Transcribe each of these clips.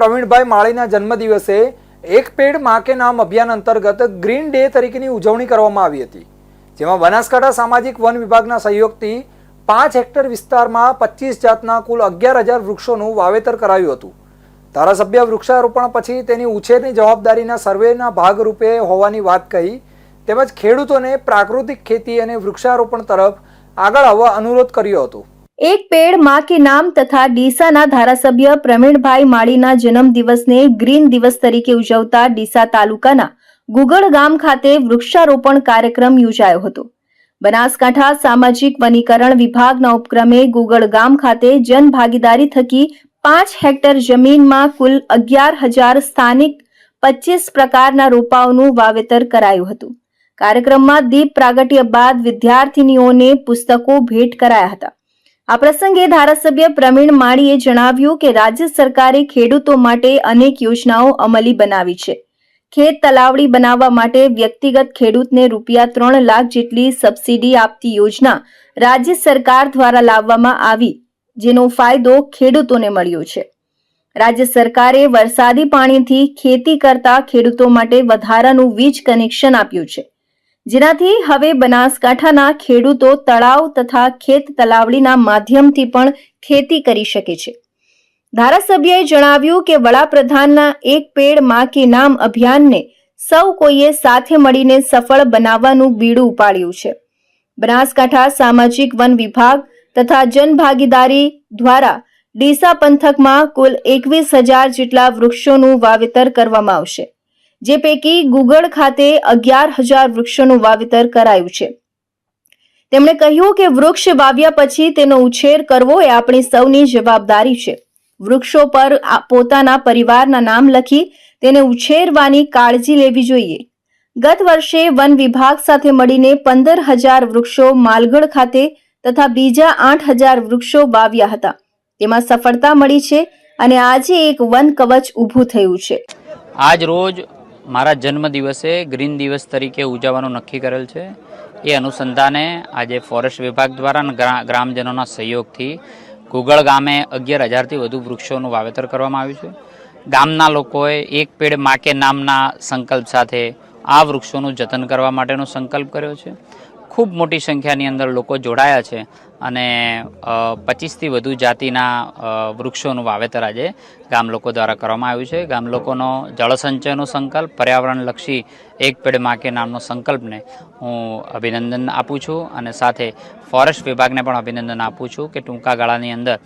પ્રવીણભાઈ માળીના જન્મદિવસે એક પેડમાં કે નામ અભિયાન અંતર્ગત ગ્રીન ડે તરીકેની ઉજવણી કરવામાં આવી હતી, જેમાં બનાસકાંઠા સામાજિક વન વિભાગના સહયોગથી પાંચ હેક્ટર વિસ્તારમાં પચીસ જાતના કુલ અગિયાર હજાર વૃક્ષોનું વાવેતર કરાયું હતું. ધારાસભ્ય વૃક્ષારોપણ પછી તેની ઉછેરની જવાબદારીના સર્વેના ભાગરૂપે હોવાની વાત કહી, તેમજ ખેડૂતોને પ્રાકૃતિક ખેતી અને વૃક્ષારોપણ તરફ આગળ આવવા અનુરોધ કર્યો હતો. એક પેડમાં કે નામ તથા ડીસાના ધારાસભ્ય પ્રવીણભાઈ માળીના જન્મદિવસને ગ્રીન દિવસ તરીકે ઉજવતા ડીસા તાલુકાના ગુગળ ગામ ખાતે વૃક્ષારોપણ કાર્યક્રમ યોજાયો હતો. બનાસકાંઠા સામાજિક વનીકરણ વિભાગના ઉપક્રમે ગુગળ ગામ ખાતે જનભાગીદારી થકી પાંચ હેક્ટર જમીનમાં કુલ અગિયાર હજાર સ્થાનિક પચીસ પ્રકારના રોપાઓનું વાવેતર કરાયું હતું. કાર્યક્રમમાં દીપ પ્રાગટ્ય બાદ વિદ્યાર્થીનીઓને પુસ્તકો ભેટ કરાયા હતા. આ પ્રસંગે ધારાસભ્ય પ્રવીણ માળીએ જણાવ્યું કે રાજ્ય સરકારે ખેડૂતો માટે અનેક યોજનાઓ અમલી બનાવી છે. ખેત તલાવડી બનાવવા માટે વ્યક્તિગત ખેડૂતને રૂપિયા ત્રણ લાખ જેટલી સબસિડી આપતી યોજના રાજ્ય સરકાર દ્વારા લાવવામાં આવી, જેનો ફાયદો ખેડૂતોને મળ્યો છે. રાજ્ય સરકારે વરસાદી પાણીથી ખેતી કરતા ખેડૂતો માટે વધારાનું વીજ કનેક્શન આપ્યું છે. જેનાથી હવે બનાસકાંઠાના ખેડૂતો તળાવ તથા ખેત તલાવડીના માધ્યમથી પણ ખેતી કરી શકે છે. ધારાસભ્યએ જણાવ્યું કે વડાપ્રધાનના એક પેડમાં કે નામ અભિયાનને સૌ કોઈએ સાથે મળીને સફળ બનાવવાનું બીડું ઉપાડ્યું છે. બનાસકાંઠા સામાજિક વન વિભાગ તથા જનભાગીદારી દ્વારા ડીસા પંથકમાં કુલ એકવીસ હજાર જેટલા વૃક્ષોનું વાવેતર કરવામાં આવશે. જે પૈકી ગુગળ ખાતે અગિયાર હજાર વૃક્ષોનું વાવેતર કરાયું છે. તેમણે કહ્યું કે વૃક્ષ વાવ્યા પછી તેનો ઉછેર કરવો એ આપણી સૌની જવાબદારી છે. વૃક્ષો પર પોતાના પરિવારના નામ લખી તેને ઉછેરવાની કાળજી લેવી જોઈએ. ગત વર્ષે વન વિભાગ સાથે મળીને પંદર હજાર વૃક્ષો માલગઢ ખાતે તથા બીજા આઠ હજાર વૃક્ષો વાવ્યા હતા. તેમાં સફળતા મળી છે અને આજે એક વન કવચ ઊભું થયું છે. આજ રોજ મારા જન્મ દિવસે ગ્રીન દિવસ તરીકે ઉજવવાનું નક્કી કરેલ છે. એ અનુસંધાને આજે ફોરેસ્ટ વિભાગ દ્વારા ગ્રા- ગ્રામજનોના સહયોગથી ગુગળ ગામે અગિયાર હજારથી વધુ વૃક્ષોનું વાવેતર કરવામાં આવ્યું છે. ગામના લોકોએ એક પેડ માકે નામના સંકલ્પ સાથે આ વૃક્ષોનું જતન કરવા માટેનો સંકલ્પ કર્યો છે. ખૂબ મોટી સંખ્યાની અંદર લોકો જોડાયા છે. અને પચીસથી વધુ જાતિના વૃક્ષોનું વાવેતર આજે ગામ લોકો દ્વારા કરવામાં આવ્યું છે. ગામ લોકોનો જળસંચયનો સંકલ્પ, પર્યાવરણલક્ષી એક પેડ માકે નામનો સંકલ્પને હું અભિનંદન આપું છું અને સાથે ફોરેસ્ટ વિભાગને પણ અભિનંદન આપું છું કે ટૂંકા ગાળાની અંદર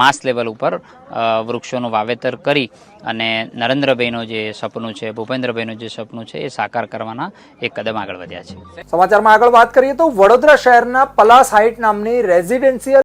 માસ લેવલ ઉપર વૃક્ષોનું વાવેતર કરી અને નરેન્દ્રભાઈનું જે સપનું છે, ભૂપેન્દ્રભાઈનું જે સપનું છે એ સાકાર કરવાના એક કદમ આગળ વધ્યા છે. સમાચારમાં આગળ વાત કરીએ તો વડોદરા શહેરના પલાસ હાઇટ નામની residential